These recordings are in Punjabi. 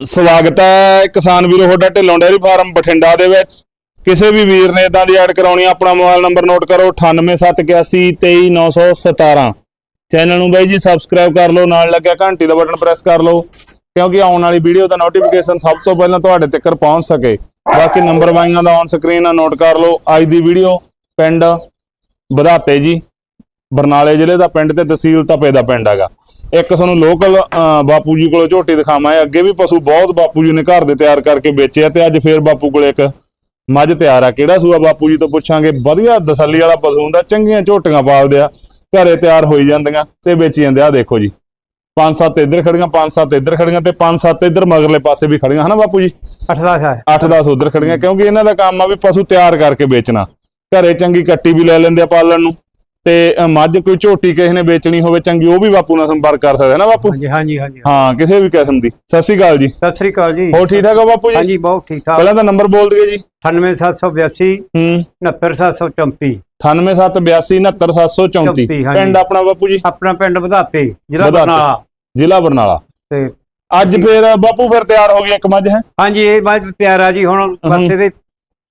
ਸਵਾਗਤ ਹੈ ਕਿਸਾਨ ਵੀਰੋ ਤੁਹਾਡਾ ਢਿੱਲੋਂ ਡੇਅਰੀ ਫਾਰਮ ਬਠਿੰਡਾ ਦੇ ਵਿੱਚ। ਕਿਸੇ ਵੀ ਵੀਰ ਨੇ ਇਦਾਂ ਦੀ ਐਡ ਕਰਾਉਣੀ ਆ, ਆਪਣਾ ਮੋਬਾਈਲ ਨੰਬਰ ਨੋਟ ਕਰੋ 9871823917 ਚੈਨਲ ਨੂੰ ਬਾਈ ਜੀ ਸਬਸਕ੍ਰਾਈਬ ਕਰ ਲਓ ਨਾਲ ਲੱਗਿਆ ਘੰਟੀ ਦਾ ਬਟਨ ਪ੍ਰੈਸ ਕਰ ਲਓ ਕਿਉਂਕਿ ਆਉਣ ਵਾਲੀ ਵੀਡੀਓ ਦਾ ਨੋਟੀਫਿਕੇਸ਼ਨ ਸਭ ਤੋਂ ਪਹਿਲਾਂ ਤੁਹਾਡੇ ਤੱਕ ਪਹੁੰਚ ਸਕੇ। ਬਾਕੀ ਨੰਬਰ ਵਾਈਆਂ ਦਾ ਔਨ ਸਕਰੀਨ ਆ ਨੋਟ ਕਰ ਲਓ ਅੱਜ ਦੀ ਵੀਡੀਓ ਪਿੰਡ ਵਧਾਤੇ ਜੀ। ਬਰਨਾਲੇ ਜ਼ਿਲ੍ਹੇ ਦਾ ਪਿੰਡ ਤੇ ਤਹਿਸੀਲ ਤਪੇ ਦਾ ਪਿੰਡ ਹੈਗਾ। ਇੱਕ ਤੁਹਾਨੂੰ ਲੋਕਲ ਬਾਪੂ ਜੀ ਕੋਲੋਂ ਝੋਟੀ ਦਿਖਾਵਾਂ ਇਹ ਅੱਗੇ ਵੀ ਪਸ਼ੂ ਬਹੁਤ ਬਾਪੂ ਜੀ ਨੇ ਘਰ ਦੇ ਤਿਆਰ ਕਰਕੇ ਵੇਚੇ ਆ ਤੇ ਅੱਜ ਫੇਰ ਬਾਪੂ ਕੋਲੇ ਇੱਕ ਮੱਝ ਤਿਆਰ ਆ। ਕਿਹੜਾ ਸੂਆ ਬਾਪੂ ਜੀ ਤੋਂ ਪੁੱਛਾਂਗੇ? ਵਧੀਆ ਤਸੱਲੀ ਵਾਲਾ ਪਸ਼ੂ ਹੁੰਦਾ ਚੰਗੀਆਂ ਝੋਟੀਆਂ ਪਾਲਦੇ ਆ ਘਰੇ ਤਿਆਰ ਹੋਈ ਜਾਂਦੀਆਂ ਤੇ ਵੇਚੀ ਜਾਂਦੇ ਆ। ਦੇਖੋ ਜੀ ਪੰਜ ਸੱਤ ਇੱਧਰ ਖੜੀਆਂ ਪੰਜ ਸੱਤ ਇੱਧਰ ਖੜੀਆਂ ਤੇ ਪੰਜ ਸੱਤ ਇੱਧਰ ਮਗਰਲੇ ਪਾਸੇ ਵੀ ਖੜੀਆਂ ਹਨਾ ਬਾਪੂ ਜੀ? 8 ਦਾ ਹੈ 8-10 ਉਧਰ ਖੜੀਆਂ ਕਿਉਂਕਿ ਇਹਨਾਂ ਦਾ ਕੰਮ ਆ ਵੀ ਪਸ਼ੂ ਤਿਆਰ ਕਰਕੇ ਵੇਚਣਾ। ਘਰੇ ਚੰਗੀ ਕੱਟੀ ਵੀ ਲੈ ਲੈਂਦੇ ਆ ਪਾਲਣ ਨੂੰ। ਤੇ ਮੱਝ ਕੋਈ ਝੋਟੀ ਕਿਸੇ ਨੇ ਵੇਚਣੀ ਹੋਵੇ ਚੰਗੀ ਉਹ ਵੀ ਬਾਪੂ ਨਾਲ ਸੰਪਰਕ ਕਰ ਸਕਦਾ ਹੈ ਨਾ ਬਾਪੂ? ਹਾਂਜੀ ਹਾਂਜੀ ਹਾਂਜੀ। ਹਾਂ ਕਿਸੇ ਵੀ ਕਿਸਮ ਦੀ। ਸਤਿ ਸ਼੍ਰੀ ਅਕਾਲ ਜੀ। ਸਤਿ ਸ੍ਰੀ ਅਕਾਲ ਜੀ। ਹੋਰ ਠੀਕ ਠਾਕ ਹੋ ਬਾਪੂ ਜੀ? ਹਾਂਜੀ ਬਹੁਤ ਠੀਕ ਠਾਕ। ਪਹਿਲਾਂ ਤਾਂ ਨੰਬਰ ਬੋਲ ਦਈਏ ਜੀ। 98782 ਹੂੰ। 69734 9872899734 ਹਾਂਜੀ। ਪਿੰਡ ਆਪਣਾ ਬਾਪੂ ਜੀ? ਆਪਣਾ ਪਿੰਡ ਵਧਾਤੇ ਜ਼ਿਲ੍ਹਾ। ਬਰਨਾਲਾ। ਜ਼ਿਲ੍ਹਾ ਬਰਨਾਲਾ। ਤੇ ਅੱਜ ਫੇਰ ਬਾਪੂ ਫਿਰ ਤਿਆਰ ਹੋ ਗਈ ਇੱਕ ਮੱਝ ਹੈ? ਹਾਂਜੀ ਇਹ ਬਾਅਦ ਪਿਆਰ ਆ ਜੀ ਹੁਣ ਬਸ ਇਹਦੇ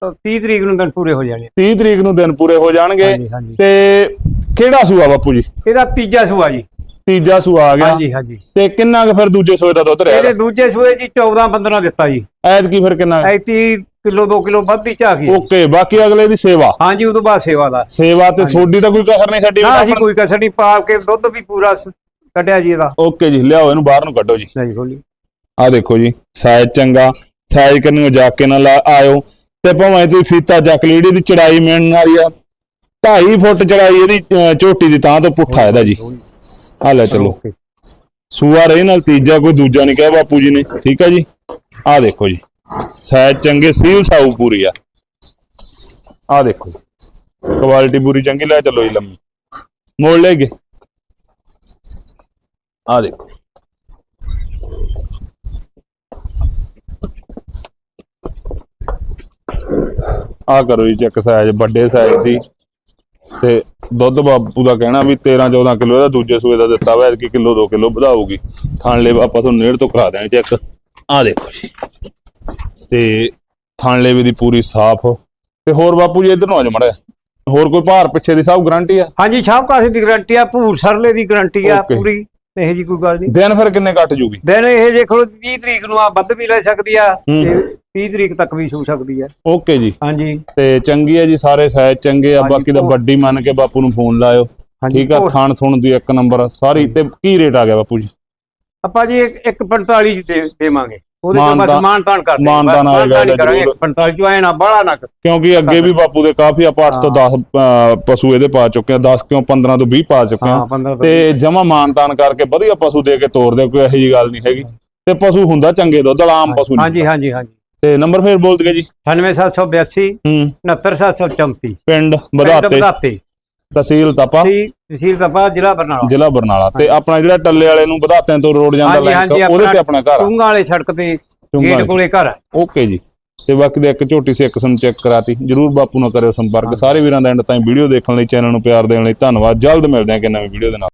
30 ਤਰੀਕ ਨੂੰ ਦਿਨ ਪੂਰੇ ਹੋ ਜਾਣੇ। 30 ਤਰੀਕ ਨੂੰ ਦਿਨ ਪੂਰੇ ਹੋ ਜਾਣਗੇ। ਤੇ ਕਿਹੜਾ ਸੂਆ ਬਾਪੂ ਜੀ? ਇਹਦਾ ਤੀਜਾ ਸੂਆ ਜੀ। ਤੀਜਾ ਸੂਆ ਆ ਗਿਆ। ਹਾਂਜੀ ਹਾਂਜੀ। ਤੇ ਕਿੰਨਾ ਕੁ ਫਿਰ ਦੂਜੇ ਸੂਏ ਦਾ ਦੁੱਧ ਇਹਦੇ ਰਿਹਾ? ਦੂਜੇ ਸੂਏ ਜੀ 14 15 ਦਿੱਤਾ ਜੀ। ਐਤ ਕੀ ਫਿਰ ਕਿੰਨਾ? ਐਤੀ ਕਿਲੋ 2 ਕਿਲੋ ਵੱਧ ਹੀ ਝਾ ਗਈ ਓਕੇ ਬਾਕੀ ਅਗਲੇ ਦੀ ਸੇਵਾ? ਹਾਂਜੀ ਉਦੋਂ ਬਾਅਦ ਸੇਵਾ ਦਾ। ਸੇਵਾ ਤੇ ਸੋਡੀ ਤਾਂ ਕੋਈ ਕਸਰ ਨਹੀਂ ਛੱਡੀ ਨਾ ਅਸੀਂ ਕੋਈ ਕਸਰ ਨਹੀਂ ਪਾ ਕੇ ਦੁੱਧ ਵੀ ਪੂਰਾ ਸ- ਕੱਢਿਆ ਜੀ ਇਹਦਾ। ਓਕੇ ਜੀ ਲਿਆਓ ਇਹਨੂੰ ਬਾਹਰ ਨੂੰ ਕੱਢੋ ਜੀ। ਨਹੀਂ ਖੋਲੀ ਆ ਦੇਖੋ ਜੀ ਸਾਈਜ਼ ਚੰਗਾ। ਸਾਈਜ਼ ਕਰਨੀ ਜਾ ਕੇ ਨਾਲ ਆਇਓ। ਤੇ ਭਾਵੇਂ ਤੁਸੀਂ ਫੀਤਾ ਚੱਕ ਲਈ ਇਹਦੀ ਚੜਾਈ ਮਿਲਣ ਵਾਲੀ ਆ 2.5 ਫੁੱਟ ਚੜਾਈ ਇਹਦੀ ਅਹ, ਝੋਟੀ ਦੀ ਤਾਂ ਤੋਂ ਪੁੱਠਾ ਇਹਦਾ ਜੀ। ਆ ਲੈ ਚਲੋ। ਓਕੇ। ਸੂਆ ਰਹੇ ਨਾਲ ਤੀਜਾ ਕੋਈ ਦੂਜਾ ਨਹੀਂ ਕਿਹਾ ਬਾਪੂ ਜੀ ਨੇ। ਠੀਕ ਹੈ ਜੀ? ਆ ਦੇਖੋ ਜੀ। ਸਾਈਜ਼ ਚੰਗੇ ਸੀਲ ਸਾਊ ਪੂਰੀ ਆ। ਆ ਦੇਖੋ ਕੁਆਲਿਟੀ ਪੂਰੀ ਚੰਗੀ ਲੈ ਚਲੋ ਜੀ ਲੰਮੀ। ਮੋੜ ਲੈ ਗਏ ਆ ਦੇਖੋ। ਆ ਕਰੋ ਜੀ ਚੈੱਕ ਸਾਈਜ਼ ਵੱਡੇ ਸਾਈਜ਼ ਦੀ। ਤੇ ਦੁੱਧ ਬਾਪੂ ਦਾ ਕਹਿਣਾ ਵੀ 13 14 ਕਿਲੋ ਇਹਦਾ ਦੂਜੇ ਸੂਏ ਦਾ ਦਿੱਤਾ ਵਾ ਕਿ ਕਿਲੋ 2 ਕਿਲੋ ਵਧਾਊਗੀ। ਥਣ ਲੈ ਆਪਾਂ ਤੁਹਾਨੂੰ ਨੇੜ ਤੋਂ ਕਰਾ ਦਿਆਂਗੇ ਚੈੱਕ। ਆ ਦੇਖੋ ਜੀ। ਤੇ ਥਣ ਲੇਵੇ ਦੀ ਪੂਰੀ ਸਾਫ਼। ਤੇ ਹੋਰ ਬਾਪੂ ਜੀ ਇਧਰ ਨੂੰ ਆ ਜਾ ਮੜਾ ਹੋਰ ਕੋਈ ਭਾਰ ਪਿੱਛੇ ਦੀ ਸਭ ਗਾਰੰਟੀ ਆ? ਹਾਂਜੀ ਸਭ ਕਾਸੇ ਦੀ ਗਾਰੰਟੀ ਆ ਭੂਰ ਸਰਲੇ ਦੀ ਗਾਰੰਟੀ ਆ. ਪੂਰੀ। ਇਹ ਜੀ ਕੋਈ ਗੱਲ ਨਹੀਂ। ਦਿਨ ਫਿਰ ਕਿੰਨੇ ਕੱਟ ਜੂਗੀ? ਦਿਨ ਇਹ ਦੇਖੋ 30 ਤਰੀਕ ਨੂੰ ਆ ਵੱਧ ਵੀ ਲੈ ਸਕਦੀ ਆ। ਤੇ 30 ਤਰੀਕ ਤੱਕ ਵੀ ਸੂ ਸਕਦੀ ਆ। ਓਕੇ ਜੀ। ਹਾਂਜੀ। ਤੇ ਚੰਗੀ ਹੈ ਜੀ ਸਾਰੇ ਸਾਈਜ਼ ਚੰਗੇ ਆ। ਬਾਕੀ ਦਾ ਵੱਡੀ ਮੰਨ ਕੇ ਬਾਪੂ ਨੂੰ ਫੋਨ ਲਾਇਓ। ਠੀਕ ਆ ਥਣ ਥੁਣ ਦੀ ਇੱਕ ਨੰਬਰ ਸਾਰੀ ਤੇ ਕੀ ਰੇਟ ਆ ਗਿਆ ਬਾਪੂ ਜੀ? ਆਪਾਂ ਜੀ 145 ਚ ਦੇ- ਦੇਵਾਂਗੇ। ਉਹਦੇ ਤੋਂ ਬਸ ਮਾਨਤਾਨ- ਮਾਨ ਤਾਨ ਕਰਦੇ ਮਾਨਤਾਨ ਆਏਗਾ ਇਹਦਾ ਕਰਾਂਗੇ ਜ਼ਰੂਰ। 145 ਚ ਆਏ ਨਾ ਬਾਹਲਾ ਨਾ ਕਿਉਂਕਿ ਅੱਗੇ ਵੀ ਬਾਪੂ ਦੇ ਕਾਫੀ ਆਪਾਂ 8 ਤੋਂ 10 ਪਸ਼ੂ ਇਹਦੇ ਪਾ ਚੁੱਕੇ ਆ 10 ਕਿਉਂ 15 ਤੋਂ 20 ਪਾ ਚੁੱਕੇ ਹਾਂ। ਆ 15 ਤੋਂ ਤੇ ਜਮਾ ਮਾਨਤਾਨ ਕਰਕੇ ਵਧੀਆ ਪਸ਼ੂ ਦੇ ਕੇ ਤੋਰਦੇ ਆ, ਕੋਈ ਇਹੋ ਜੀ ਗੱਲ ਨਹੀਂ ਹੈਗੀ। ਤੇ ਪਸ਼ੂ ਹੁੰਦਾ ਚੰਗੇ ਦੁੱਧ ਵਾਲਾ ਆਮ ਪਸ਼ੂ ਨਹੀਂ ਹਾਂਜੀ ਹਾਂਜੀ ਹਾਂਜੀ। ਤੇ ਨੰਬਰ ਫੇਰ ਬੋਲ ਦਈਏ ਜੀ। 98782 ਹੂੰ। 69734 ਪਿੰਡ ਵਧਾਤੇ ਤਹਿਸੀਲ ਤਪਾ। ਸੀ ਤਹਿਸੀਲ ਤਪਾ ਜ਼ਿਲ੍ਹਾ ਬਰਨਾਲਾ। ਜ਼ਿਲ੍ਹਾ ਬਰਨਾਲਾ ਤੇ ਆਪਣਾ ਜਿਹੜਾ ਟੱਲੇ ਵਾਲੇ ਨੂੰ ਵਧਾਤਿਆਂ ਤੋਂ ਰੋਡ ਜਾਂਦਾ ਲਿੰਕ ਉਹਦੇ ਤੇ ਆਪਣਾ ਘਰ ਆ। ਟੁੰਗਾ ਵਾਲੇ ਸੜਕ ਤੇ ਗੇਟ। ਕੋਲੇ ਘਰ ਆ। ਓਕੇ ਜੀ। ਤੇ ਬਾਕੀ ਦੇ ਇੱਕ ਝੋਟੀ ਸੀ ਇੱਕ ਤੁਹਾਨੂੰ ਚੈੱਕ ਕਰਾਤੀ। ਜਰੂਰ ਬਾਪੂ ਨਾਲ ਕਰਿਓ ਸੰਪਰਕ। ਸਾਰੇ ਵੀਰਾਂ ਦਾ ਐਂਡ ਤਾਈਂ ਵੀਡੀਓ ਦੇਖਣ ਲਈ ਚੈਨਲ ਨੂੰ ਪਿਆਰ ਦੇਣ ਲਈ ਧੰਨਵਾਦ। ਜਲਦ ਮਿਲਦੇ ਹਾਂ ਕਿ ਨਵੀਂ ਵੀਡੀਓ ਦੇ ਨਾਲ।